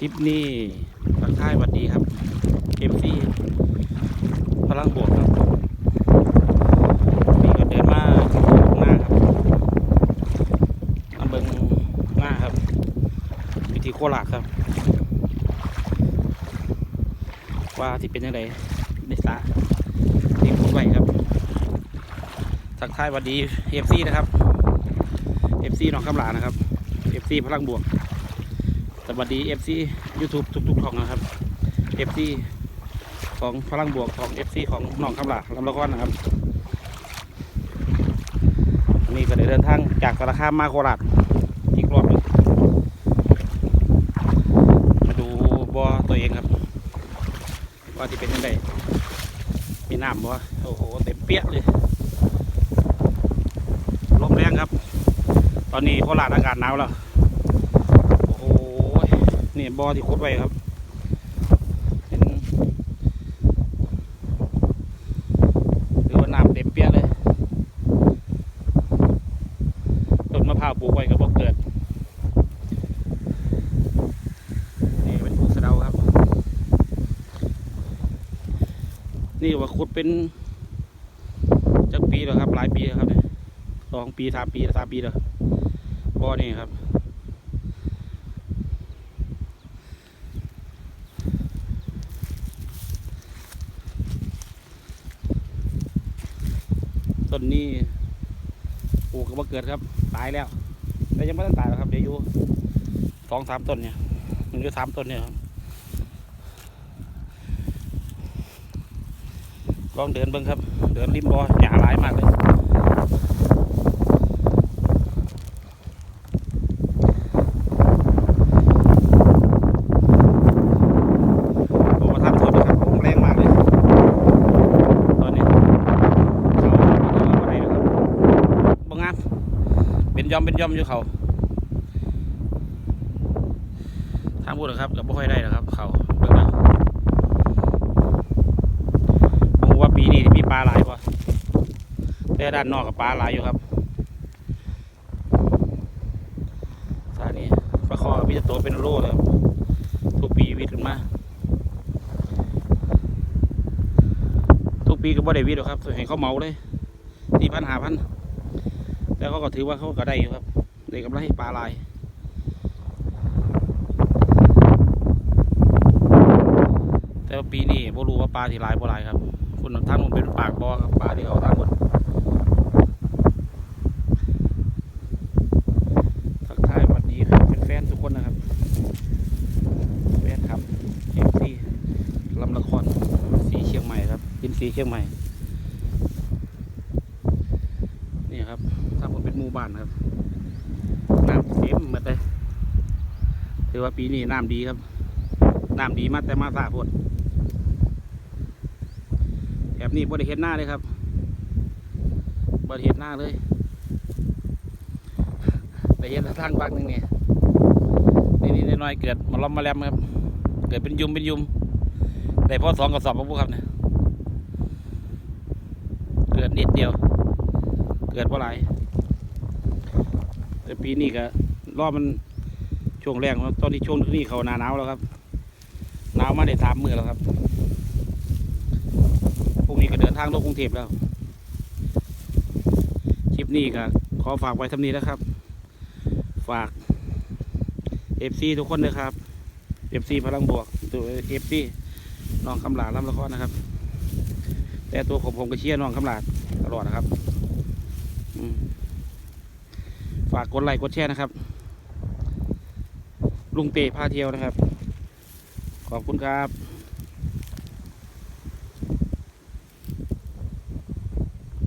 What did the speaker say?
คลิปนี้ทักทายสวัสดีครับเอฟซีพลังบวกครับนี่ก็เดินมาหน้าครับมาเบิงหน้าครับ วิธีโคราครับ ว่าที่เป็นยังไงในสาที่พูดไว้ครับทักทายสวัสดีเอฟซีนะครับเอฟซีน้องคำหลานะครับเอฟซีพลังบวก สวัสดี FC YouTube ทุกๆช่องนะครับ FC ของพลังบวกของ FC ของน้องคำหลาลำละครนนะครับวันนี้ก็ได้เดินทางจากสารคามมาโคราชอีกรอบหนึงมาดูบ่อตัวเองครับว่าที่เป็นยังไงมีน้ำบ่โอ้โหเต็มเปี้ยเลยลมแรงครับ ตอนนี้โคราชอากาศหนาวแล้ว นี่บอที่คุดไว้ครับเป็นหรือว่าน้ำเต็มเปี้ยเลย ต้นมะพร้าวปลูกไว้ก็บอกเกิด นี่เป็นภูสะเดาครับ นี่ว่าขุดเป็นจักปีแล้วครับ หลายปีแล้วครับเนี่ยสองปีสามปีสามปีแล้วบ่อนี่ครับ ต้นนี้ปลูกกับ่เกิดครับ ตายแล้ว แต่ยังไม่ได้ตายหรอกครับ เดี๋ยวอยู่สองสามต้นเนี่ยมันอยู่สามต้นเนี่ยครับลองเดินเบิ้งครับ เดินริมบ่อหยาหลายมากเลย โอ้ท่านโทษนะครับผมแรงมากเลย ตอนนี้เขาอะไรนะครับบางงาม เป็นย่อมเป็นย่อมอยู่เขาทางพูดนะครับกับบ่ค่อยได้นะครับ เขาเบิ่งแล้วผมว่าปีนี้มีปลาหลายกว่าแต่ด้านนอกกับปลาหลายอยู่ครับสานี้ปลาคอมีแต่ตัวเป็นโลเลยครับทุกปีวิทย์ขึ้นมาทุกปีก็บ่ได้วิทย์หรอกครับให้เขาเมาเลยสี่พันห้าพัน แล้วเขาก็ถือว่าเขาก็ได้อยู่ครับได้กำไรปลาลายแต่ว่าปีนี้บ่รู้ว่าปลาที่ลายบ่หลายครับคุณทางมันเป็นปากบ่อครับปลาที่เขาทางหมดทักทายสวัสดีครับแฟนๆทุกคนนะครับแฟนครับเอฟซีลำละครสีเชียงใหม่ครับยินสีเชียงใหม่ ครับถ้าผมเป็นหมู่บ้านครับน้ำเต็มหมดเลยถือว่าปีนี้น้ำดีครับน้ำดีมากแต่มาสาพดแบบนี้บริเห็นหน้าเลยครับบริเห็นหน้าเลยแต่เห็นทางบางหนึ่งเนี่ยนี่นี่น้อยเกิดมาล้อมมาแลมครับ เกิดเป็นยุมเป็นยุมได้พอสองกระสอบมาพวกครับเนี่ยเกิดนิดเดียว เกิดเพราะไรแต่ปีนี้ก็รอบมันช่วงแรกของตอนนี้ช่วงนี้เขาหนาหนาวแล้วครับหนาวมาได้สามมือแล้วครับพรุ่งนี้ก็เดินทางลงกรุงเทพแล้วคลิปนี้ก็ขอฝากไว้ทำนี้นะครับ ฝากเอฟซีทุกคนเลยครับเอฟซีพลังบวกตัวเอฟซีน้องคำหลาลำละครนะครับ แต่ตัวผมผมก็เชียร์น้องคำหลาตลอดนะครับ ฝากกดไลค์กดแชร์นะครับ ลุงเตพาเที่ยวนะครับ ขอบคุณครับ